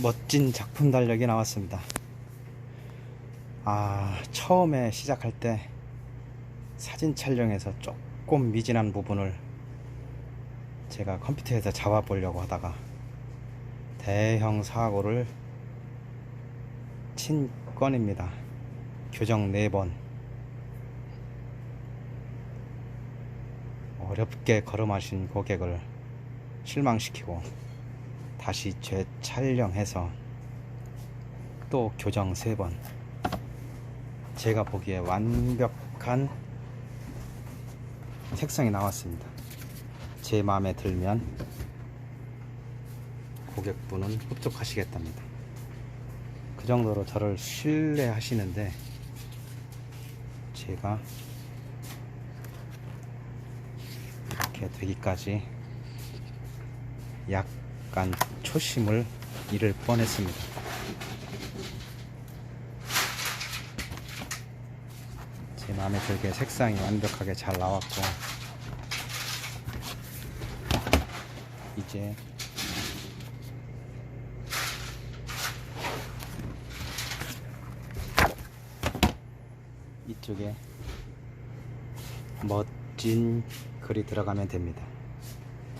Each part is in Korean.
멋진 작품 달력이 나왔습니다. 아, 처음에 시작할 때 사진 촬영에서 조금 미진한 부분을 제가 컴퓨터에서 잡아 보려고 하다가 대형 사고를 친 건입니다. 교정 4번. 어렵게 걸음하신 고객을 실망시키고 다시 재촬영해서 또 교정 3번. 제가 보기에 완벽한 색상이 나왔습니다. 제 마음에 들면 고객분은 흡족하시겠답니다. 그 정도로 저를 신뢰하시는데 제가 이렇게 되기까지 약 간 초심을 잃을 뻔했습니다. 제 마음에 들게 색상이 완벽하게 잘 나왔고 이제 이쪽에 멋진 글이 들어가면 됩니다.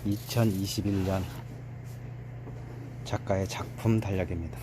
2021년 작가의 작품 달력입니다.